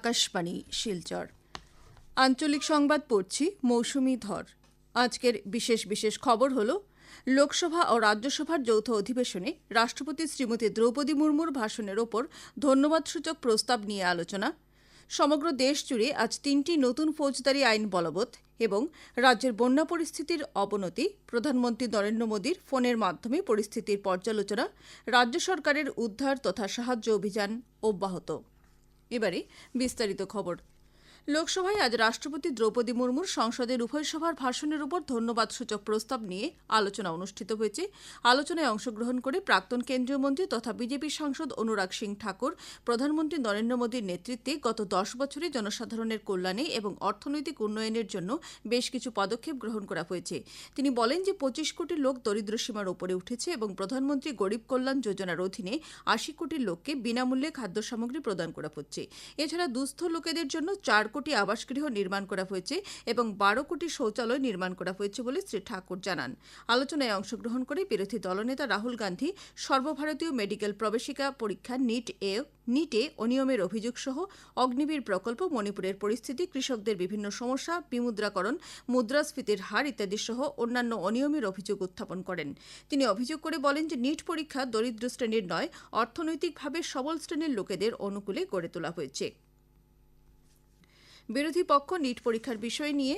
আকাশবাণী, শিলচর। আঞ্চলিক সংবাদ পড়ছি, মৌসুমি ধর। আজকের বিশেষ বিশেষ খবর হল, লোকসভা ও রাজ্যসভার যৌথ অধিবেশনে রাষ্ট্রপতি শ্রীমতী দ্রৌপদী মুর্মুর ভাষণের ওপর ধন্যবাদসূচক প্রস্তাব নিয়ে আলোচনা। সমগ্র দেশ জুড়ে আজ তিনটি নতুন ফৌজদারি আইন বলবৎ এবং রাজ্যের বন্যা পরিস্থিতির অবনতি, প্রধানমন্ত্রী নরেন্দ্র মোদীর ফোনের মাধ্যমে পরিস্থিতির পর্যালোচনা, রাজ্য সরকারের উদ্ধার তথা সাহায্য অভিযান অব্যাহত। এবারে বিস্তারিত খবর। লোকসভায় আজ রাষ্ট্রপতি দ্রৌপদী মুর্মুর সংসদের উভয় সভার ভাষণের উপর ধন্যবাদসূচক প্রস্তাব নিয়ে আলোচনা অনুষ্ঠিত হয়েছে। আলোচনায় অংশগ্রহণ করে প্রাক্তন কেন্দ্রীয় মন্ত্রী তথা বিজেপি সাংসদ অনুরাগ সিং ঠাকুর, প্রধানমন্ত্রী নরেন্দ্র মোদীর নেতৃত্বে গত দশ বছরে জনসাধারণের কল্যাণে এবং অর্থনৈতিক উন্নয়নের জন্য বেশ কিছু পদক্ষেপ গ্রহণ করা হয়েছে। তিনি বলেন যে পঁচিশ কোটি লোক দরিদ্র সীমার উপরে উঠেছে এবং প্রধানমন্ত্রী গরিব কল্যাণ যোজনার অধীনে আশি কোটি লোককে বিনামূল্যে খাদ্য সামগ্রী প্রদান করা হচ্ছে। এছাড়া দুস্থ লোকেদের জন্য চার কোটি আবাসগৃহ নির্মাণ করা হয়েছে এবং বারো কোটি শৌচালয় নির্মাণ করা হয়েছে বলে শ্রী ঠাকুর জানান। আলোচনায় অংশগ্রহণ করে বিরোধী দলনেতা রাহুল গান্ধী সর্বভারতীয় মেডিকেল প্রবেশিকা পরীক্ষা নিট এ, নিটে অনিয়মের অভিযোগ সহ অগ্নিবীর প্রকল্প, মণিপুরের পরিস্থিতি, কৃষকদের বিভিন্ন সমস্যা, বিমুদ্রাকরণ, মুদ্রাস্ফীতির হার ইত্যাদি সহ অন্যান্য অনিয়মের অভিযোগ উত্থাপন করেন। তিনি অভিযোগ করে বলেন যে নিট পরীক্ষা দরিদ্র শ্রেণির নয়, অর্থনৈতিকভাবে সবল শ্রেণির লোকেদের অনুকূলে গড়ে তোলা হয়েছে। বিরোধী পক্ষ নিট পরীক্ষার বিষয় নিয়ে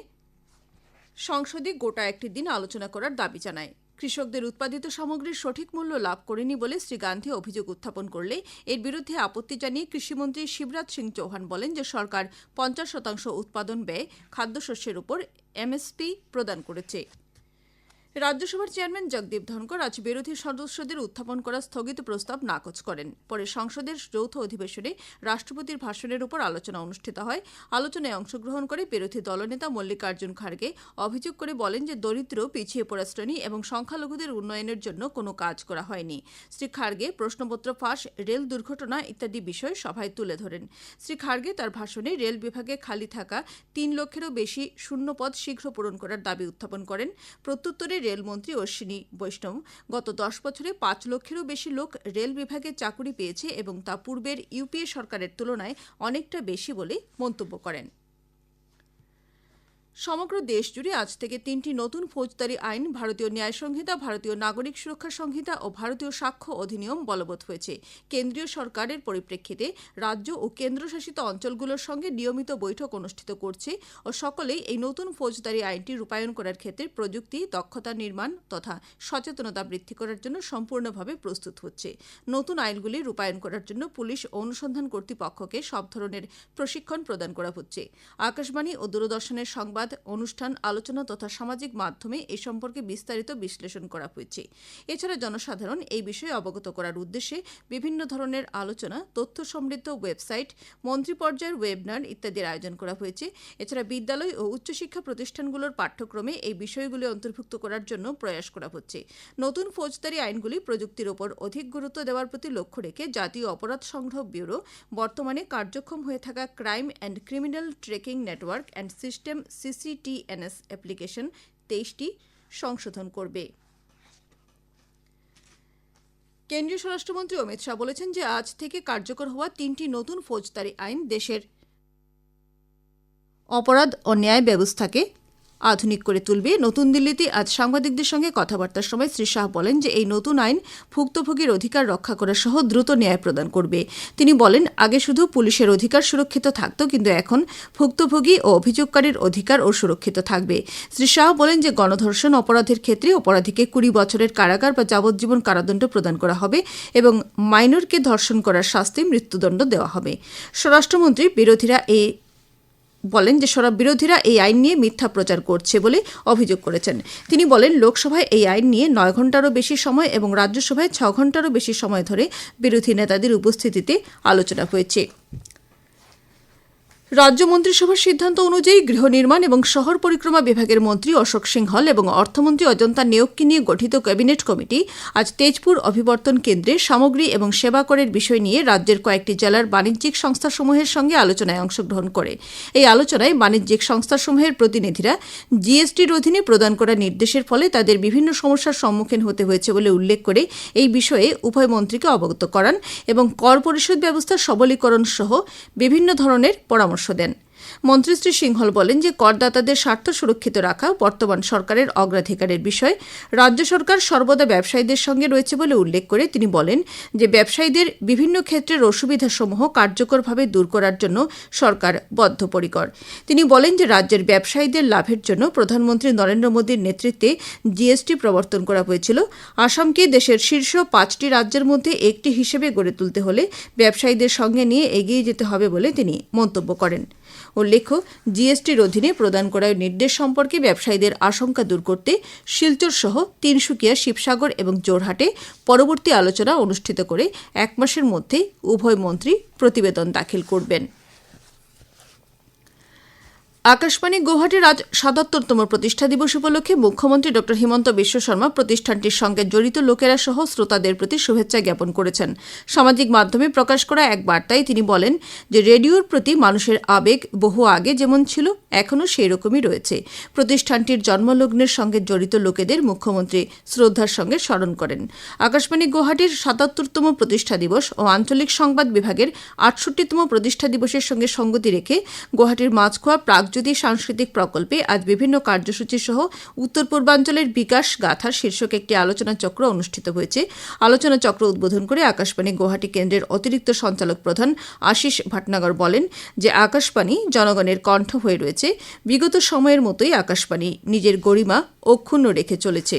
সংসদে গোটা একটি দিন আলোচনা করার দাবি জানায়। কৃষকদের উৎপাদিত সামগ্রীর সঠিক মূল্য লাভ করেনি বলে শ্রী গান্ধী অভিযোগ উত্থাপন করলে এর বিরুদ্ধে আপত্তি জানিয়ে কৃষিমন্ত্রী শিবরাজ সিং চৌহান বলেন যে সরকার পঞ্চাশ শতাংশ উৎপাদন ব্যয় খাদ্যশস্যের উপর এমএসপি প্রদান করেছে। রাজ্যসভার চেয়ারম্যান জগদীপ ধনকর আজ বিরোধী সদস্যদের উত্থাপন করা স্থগিত প্রস্তাব নাকচ করেন। পরে সংসদের যৌথ অধিবেশনে রাষ্ট্রপতির ভাষণের উপর আলোচনা অনুষ্ঠিত হয়। আলোচনায় অংশগ্রহণ করে বিরোধী দলনেতা মল্লিকার্জুন খাড়গে অভিযোগ করে বলেন যে, দরিদ্র, পিছিয়ে পড়া শ্রেণি এবং সংখ্যালঘুদের উন্নয়নের জন্য কোনো কাজ করা হয়নি। শ্রী খাড়গে প্রশ্নপত্র ফাঁস, রেল দুর্ঘটনা ইত্যাদি বিষয় সভায় তুলে ধরেন। শ্রী খাড়গে তার ভাষণে রেল বিভাগে খালি থাকা তিন লক্ষেরও বেশি শূন্যপদ শীঘ্র পূরণ করার দাবি উত্থাপন করেন। প্রত্যুত্তরে রেলমন্ত্রী অশ্বিনী বৈষ্ণব, গত দশ বছরে পাঁচ লক্ষেরও বেশি লোক রেল বিভাগে চাকুরি পেয়েছে এবং তা পূর্বের ইউপিএ সরকারের তুলনায় অনেকটা বেশি বলে মন্তব্য করেন। সমগ্র দেশ জুড়ে আজ থেকে তিনটি নতুন ফৌজদারি আইন, ভারতীয় ন্যায় সংহিতা, ভারতীয় নাগরিক সুরক্ষা সংহিতা ও ভারতীয় সাক্ষ্য অধিনিয়ম বলবৎ হয়েছে। কেন্দ্রীয় সরকারের পরিপ্রেক্ষিতে রাজ্য ও কেন্দ্রশাসিত অঞ্চলগুলোর সঙ্গে নিয়মিত বৈঠক অনুষ্ঠিত করছে ও সকলেই এই নতুন ফৌজদারি আইনটি রূপায়ণ করার ক্ষেত্রে প্রযুক্তি, দক্ষতা নির্মাণ তথা সচেতনতা বৃদ্ধি করার জন্য সম্পূর্ণভাবে প্রস্তুত হচ্ছে। নতুন আইনগুলি রূপায়ণ করার জন্য পুলিশ ও অনুসন্ধান কর্তৃপক্ষকে সব ধরনের প্রশিক্ষণ প্রদান করা হচ্ছে। আকাশবাণী ও দূরদর্শনের সংবাদ অনুষ্ঠান, আলোচনা তথা সামাজিক মাধ্যমে এ সম্পর্কে বিস্তারিত বিশ্লেষণ করা হয়েছে। এছাড়া জনসাধারণ এই বিষয়ে অবগত করার উদ্দেশ্যে বিভিন্ন ধরনের আলোচনা, তথ্য সমৃদ্ধ ওয়েবসাইট, মন্ত্রী পর্যায়ের ওয়েবনার ইত্যাদির আয়োজন করা হয়েছে। এছাড়া বিদ্যালয় ও উচ্চশিক্ষা প্রতিষ্ঠানগুলোর পাঠ্যক্রমে এই বিষয়গুলি অন্তর্ভুক্ত করার জন্য প্রয়াস করা হচ্ছে। নতুন ফৌজদারি আইনগুলি প্রযুক্তির ওপর অধিক গুরুত্ব দেওয়ার প্রতি লক্ষ্য রেখে জাতীয় অপরাধ সংগ্রহ ব্যুরো বর্তমানে কার্যক্ষম হয়ে থাকা crime and criminal tracking network and system CCTNS application তেইশটি সংশোধন করবে। কেন্দ্রীয় স্বরাষ্ট্রমন্ত্রী অমিত শাহ বলেছেন যে আজ থেকে কার্যকর হওয়া তিনটি নতুন ফৌজদারি আইন দেশের অপরাধ ও ন্যায় ব্যবস্থাকে আধুনিক করে তুলবে। নতুন দিল্লিতে আজ সাংবাদিকদের সঙ্গে কথাবার্তার সময় শ্রী শাহ বলেন যে এই নতুন আইন ভুক্তভোগীর অধিকার রক্ষা করা সহ দ্রুত ন্যায় প্রদান করবে। তিনি বলেন, আগে শুধু পুলিশের অধিকার সুরক্ষিত থাকত, কিন্তু এখন ভুক্তভোগী ও অভিযোগকারীর অধিকার ও সুরক্ষিত থাকবে। শ্রী শাহ বলেন যে গণধর্ষণ অপরাধের ক্ষেত্রে অপরাধীকে কুড়ি বছরের কারাগার বা যাবজ্জীবন কারাদণ্ড প্রদান করা হবে এবং মাইনরকে ধর্ষণ করার শাস্তি মৃত্যুদণ্ড দেওয়া হবে। স্বরাষ্ট্রমন্ত্রী বিরোধীরা এই বলেন যে সরব বিরোধীরা এই আইন নিয়ে মিথ্যা প্রচার করছে বলে অভিযোগ করেছেন। তিনি বলেন, লোকসভায় এই আইন নিয়ে নয় ঘন্টারও বেশি সময় এবং রাজ্যসভায় ছ ঘন্টারও বেশি সময় ধরে বিরোধী নেতাদের উপস্থিতিতে আলোচনা হয়েছে। রাজ্য মন্ত্রিসভার সিদ্ধান্ত অনুযায়ী গৃহ নির্মাণ এবং শহর পরিক্রমা বিভাগের মন্ত্রী অশোক সিংহল এবং অর্থমন্ত্রী অজন্তা নেওগকে নিয়ে গঠিত ক্যাবিনেট কমিটি আজ তেজপুর অভিবর্তন কেন্দ্রে সামগ্রী এবং সেবা করের বিষয় নিয়ে রাজ্যের কয়েকটি জেলার বাণিজ্যিক সংস্থাসমূহের সঙ্গে আলোচনায় অংশগ্রহণ করে। এই আলোচনায় বাণিজ্যিক সংস্থাসমূহের প্রতিনিধিরা জিএসটির অধীনে প্রদান করা নির্দেশের ফলে তাদের বিভিন্ন সমস্যার সম্মুখীন হতে হয়েছে বলে উল্লেখ করে এই বিষয়ে উভয় মন্ত্রীকে অবগত করান এবং কর পরিশোধ ব্যবস্থার সবলীকরণ সহ বিভিন্ন ধরনের পরামর্শ দেন। মন্ত্রী শ্রী সিংহল বলেন যে করদাতাদের স্বার্থ সুরক্ষিত রাখা বর্তমান সরকারের অগ্রাধিকারের বিষয়। রাজ্য সরকার সর্বদা ব্যবসায়ীদের সঙ্গে রয়েছে বলে উল্লেখ করে তিনি বলেন যে ব্যবসায়ীদের বিভিন্ন ক্ষেত্রের অসুবিধাসমূহ কার্যকরভাবে দূর করার জন্য সরকার বদ্ধপরিকর। তিনি বলেন যে রাজ্যের ব্যবসায়ীদের লাভের জন্য প্রধানমন্ত্রী নরেন্দ্র মোদীর নেতৃত্বে জিএসটি প্রবর্তন করা হয়েছিল। আসামকে দেশের শীর্ষ পাঁচটি রাজ্যের মধ্যে একটি হিসেবে গড়ে তুলতে হলে ব্যবসায়ীদের সঙ্গে নিয়ে এগিয়ে যেতে হবে বলে তিনি মন্তব্য করেন। উল্লেখ্য জিএসটির অধীনে প্রদান করা নির্দেশ সম্পর্কে ব্যবসায়ীদের আশঙ্কা দূর করতে শিলচর সহ তিনসুকিয়া, শিবসাগর এবং জোরহাটে পরবর্তী আলোচনা অনুষ্ঠিত করে এক মাসের মধ্যে উভয় মন্ত্রী প্রতিবেদন দাখিল করবেন। আকাশবাণী গৌহাটির আজ সাতাত্তরতম প্রতিষ্ঠা দিবস উপলক্ষে মুখ্যমন্ত্রী ড হিমন্ত বিশ্ব শর্মা প্রতিষ্ঠানটির সঙ্গে জড়িত লোকেরা সহ শ্রোতাদের প্রতি শুভেচ্ছা জ্ঞাপন করেছেন। সামাজিক মাধ্যমে প্রকাশ করা এক বার্তায় তিনি বলেন যে, রেডিওর প্রতি মানুষের আবেগ বহু আগে যেমন ছিল, এখনও সেই রকমই রয়েছে। প্রতিষ্ঠানটির জন্মলগ্নের সঙ্গে জড়িত লোকেদের মুখ্যমন্ত্রী শ্রদ্ধার সঙ্গে স্মরণ করেন। আকাশবাণী গৌহাটির সাতাত্তরতম প্রতিষ্ঠা দিবস ও আঞ্চলিক সংবাদ বিভাগের আটষট্টিতম প্রতিষ্ঠা দিবসের সঙ্গে সঙ্গতি রেখে গুয়াহাটির মাঝখোয়া প্রাগজ্যোতি সাংস্কৃতিক প্রকল্পে আজ বিভিন্ন কার্যসূচি সহ উত্তর পূর্বাঞ্চলের বিকাশ গাথা শীর্ষক একটি আলোচনা চক্র অনুষ্ঠিত হয়েছে। আলোচনা চক্র উদ্বোধন করে আকাশবাণী গুয়াহাটি কেন্দ্রের অতিরিক্ত সঞ্চালক প্রধান আশিস ভাটনাগর বলেন যে, আকাশবাণী জনগণের কণ্ঠ হয়ে রয়েছে। বিগত সময়ের মতোই আকাশবাণী নিজের গরিমা অক্ষুণ্ণ রেখে চলেছে।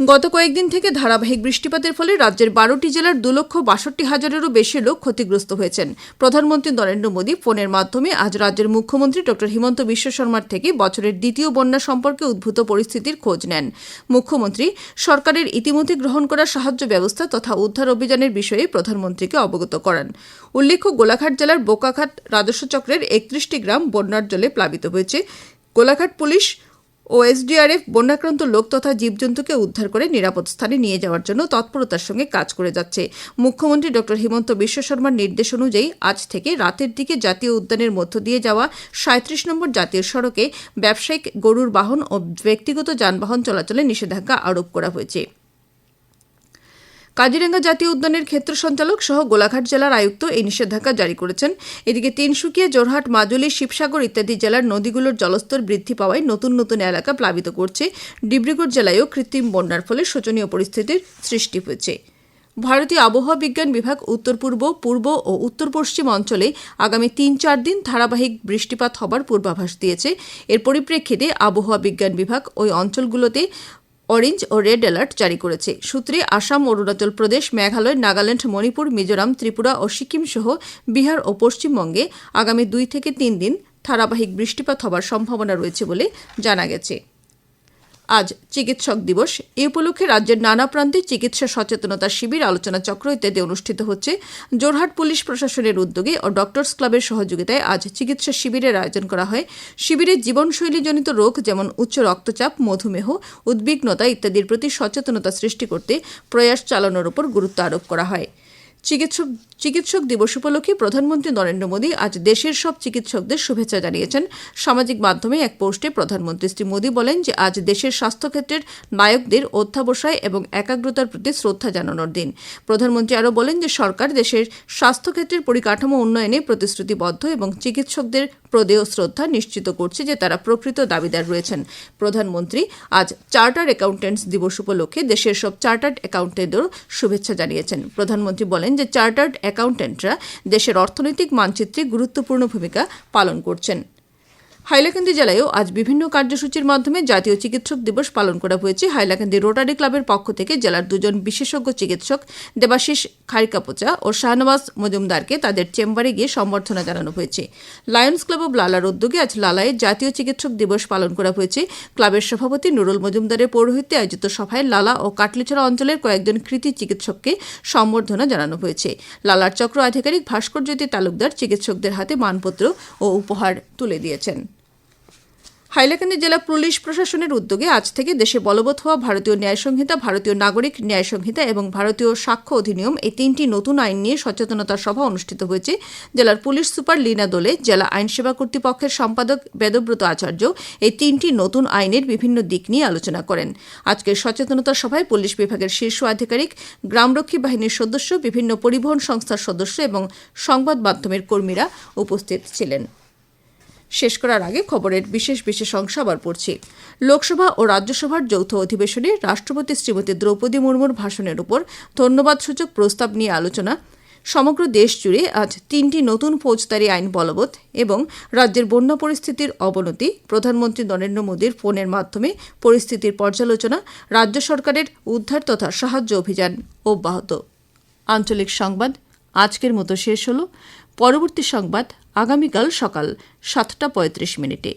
গত কয়েকদিন থেকে ধারাবাহিক বৃষ্টিপাতের ফলে রাজ্যের বারোটি জেলার দু লক্ষ বাষট্টি হাজারেরও বেশি লোক ক্ষতিগ্রস্ত হয়েছেন। প্রধানমন্ত্রী নরেন্দ্র মোদী ফোনের মাধ্যমে আজ রাজ্যের মুখ্যমন্ত্রী ড হিমন্ত বিশ্ব শর্মার থেকে বছরের দ্বিতীয় বন্যা সম্পর্কে উদ্ভূত পরিস্থিতির খোঁজ নেন। মুখ্যমন্ত্রী সরকারের ইতিমধ্যে গ্রহণ করা সাহায্য ব্যবস্থা তথা উদ্ধার অভিযানের বিষয়ে প্রধানমন্ত্রীকে অবগত করান। উল্লেখ্য, গোলাঘাট জেলার বোকাঘাট রাজস্ব চক্রের একত্রিশটি গ্রাম বন্যার জলে প্লাবিত হয়েছে। গোলাঘাট পুলিশ ও এসডিআরএফ বন্যাক্রান্ত লোক তথা জীবজন্তুকে উদ্ধার করে নিরাপদ স্থানে নিয়ে যাওয়ার জন্য তৎপরতার সঙ্গে কাজ করে যাচ্ছে। মুখ্যমন্ত্রী ডক্টর হিমন্ত বিশ্ব শর্মার নির্দেশ অনুযায়ী আজ থেকে রাতের দিকে জাতীয় উদ্যানের মধ্য দিয়ে যাওয়া সাঁত্রিশ নম্বর জাতীয় সড়কে ব্যবসায়িক গরুর বাহন ও ব্যক্তিগত যানবাহন চলাচলে নিষেধাজ্ঞা আরোপ করা হয়েছে। কাজিরাঙ্গা জাতীয় উদ্যানের ক্ষেত্র সঞ্চালক সহ গোলাঘাট জেলার আয়ুক্ত এই নিষেধাজ্ঞা জারি করেছেন। এদিকে তিনসুকিয়া জোরহাট মাজুলি, শিবসাগর ইত্যাদি জেলার নদীগুলোর জলস্তর বৃদ্ধি পাওয়ায় নতুন নতুন এলাকা প্লাবিত করছে। ডিব্রুগড় জেলায়ও কৃত্রিম বন্যার ফলে শোচনীয় পরিস্থিতির সৃষ্টি হয়েছে। ভারতীয় আবহাওয়া বিজ্ঞান বিভাগ উত্তর পূর্ব পূর্ব ও উত্তর পশ্চিম অঞ্চলে আগামী তিন চার দিন ধারাবাহিক বৃষ্টিপাত হবার পূর্বাভাস দিয়েছে। এর পরিপ্রেক্ষিতে আবহাওয়া বিজ্ঞান বিভাগ ওই অঞ্চলগুলোতে অরেঞ্জ ও রেড অ্যালার্ট জারি করেছে। সূত্রে আসাম, অরুণাচল প্রদেশ, মেঘালয়, নাগাল্যান্ড, মণিপুর, মিজোরাম, ত্রিপুরা ও সিকিম সহ বিহার ও পশ্চিমবঙ্গে আগামী দুই থেকে তিন দিন ধারাবাহিক বৃষ্টিপাত হবার সম্ভাবনা রয়েছে বলে জানা গেছে। আজ চিকিৎসক দিবস। এই উপলক্ষে রাজ্যের নানা প্রান্তে চিকিৎসা সচেতনতা শিবির আলোচনা চক্র ইত্যাদি অনুষ্ঠিত হচ্ছে। জোরহাট পুলিশ প্রশাসনের উদ্যোগে ও ডক্টরস ক্লাবের সহযোগিতায় আজ চিকিৎসা শিবিরের আয়োজন করা হয়। শিবিরে জীবনশৈলীজনিত রোগ যেমন উচ্চ রক্তচাপ, মধুমেহ, উদ্বিগ্নতা ইত্যাদির প্রতি সচেতনতা সৃষ্টি করতে প্রয়াস চালানোর উপর গুরুত্ব আরোপ করা হয়। চিকিৎসক চিকিৎসক দিবস উপলক্ষে প্রধানমন্ত্রী নরেন্দ্র মোদী আজ দেশের সব চিকিৎসকদের শুভেচ্ছা জানিয়েছেন। সামাজিক মাধ্যমে এক পোস্টে প্রধানমন্ত্রী শ্রী মোদী বলেন যে, আজ দেশের স্বাস্থ্যক্ষেত্রের নায়কদের অধ্যাবসায় এবং একাগ্রতার প্রতি শ্রদ্ধা জানানোর দিন। প্রধানমন্ত্রী আরও বলেন যে, সরকার দেশের স্বাস্থ্যক্ষেত্রের পরিকাঠামো উন্নয়নে প্রতিশ্রুতিবদ্ধ এবং চিকিৎসকদের প্রদেয় শ্রদ্ধা নিশ্চিত করছে যে, তারা প্রকৃত দাবিদার রয়েছেন। প্রধানমন্ত্রী আজ চার্টার অ্যাকাউন্ট্যান্টস দিবস উপলক্ষে দেশের সব চার্টার্ড অ্যাকাউন্টেন্টদেরও শুভেচ্ছা জানিয়েছেন। প্রধানমন্ত্রী বলেন যে, চার্টার্ড অ্যাকাউন্ট্যান্টরা দেশের অর্থনৈতিক মানচিত্রে গুরুত্বপূর্ণ ভূমিকা পালন করছেন। হাইলাকান্দি জেলায়ও আজ বিভিন্ন কার্যসূচির মাধ্যমে জাতীয় চিকিৎসক দিবস পালন করা হয়েছে। হাইলাকান্দি রোটারি ক্লাবের পক্ষ থেকে জেলার দুজন বিশেষজ্ঞ চিকিৎসক দেবাশিস খারিকাপোচা ও শাহনওয়াজ মজুমদারকে তাদের চেম্বারে গিয়ে সম্বর্ধনা জানানো হয়েছে। লায়ন্স ক্লাব অব লালার উদ্যোগে আজ লালায় জাতীয় চিকিৎসক দিবস পালন করা হয়েছে। ক্লাবের সভাপতি নুরুল মজুমদারের পৌরোহিত্যে আয়োজিত সভায় লালা ও কাটলিছড়া অঞ্চলের কয়েকজন কৃতি চিকিৎসককে সম্বর্ধনা জানানো হয়েছে। লালার চক্র আধিকারিক ভাস্কর জ্যোতি তালুকদার চিকিৎসকদের হাতে মানপত্র ও উপহার তুলে দিয়েছেন। হাইলাকান্দি জেলা পুলিশ প্রশাসনের উদ্যোগে আজ থেকে দেশে বলবৎ হওয়া ভারতীয় ন্যায় সংহিতা ভারতীয় নাগরিক ন্যায় সংহিতা এবং ভারতীয় সাক্ষ্য অধিনিয়ম এই তিনটি নতুন আইন নিয়ে সচেতনতা সভা অনুষ্ঠিত হয়েছে। জেলার পুলিশ সুপার লীনা দোলে, জেলা আইনসেবা কর্তৃপক্ষের সম্পাদক বেদব্রত আচার্য এই তিনটি নতুন আইনের বিভিন্ন দিক নিয়ে আলোচনা করেন। আজকের সচেতনতা সভায় পুলিশ বিভাগের শীর্ষ আধিকারিক, গ্রামরক্ষী বাহিনীর সদস্য, বিভিন্ন পরিবহন সংস্থার সদস্য এবং সংবাদ মাধ্যমের কর্মীরা উপস্থিত ছিলেন। শেষ করার আগে খবরের বিশেষ বিশেষ অংশ আবার পড়ছি। লোকসভা ও রাজ্যসভার যৌথ অধিবেশনে রাষ্ট্রপতি শ্রীমতী দ্রৌপদী মুর্মুর ভাষণের উপর ধন্যবাদসূচক প্রস্তাব নিয়ে আলোচনা। সমগ্র দেশ জুড়ে আজ তিনটি নতুন ফৌজদারি আইন বলবৎ এবং রাজ্যের বন্যা পরিস্থিতির অবনতি, প্রধানমন্ত্রী নরেন্দ্র মোদীর ফোনের মাধ্যমে পরিস্থিতির পর্যালোচনা, রাজ্য সরকারের উদ্ধার তথা সাহায্য অভিযান অব্যাহত। আঞ্চলিক সংবাদ, আজকের মতো শেষ হলো। পরবর্তী সংবাদ আগামীকাল সকাল সাতটা পঁয়ত্রিশ মিনিটে।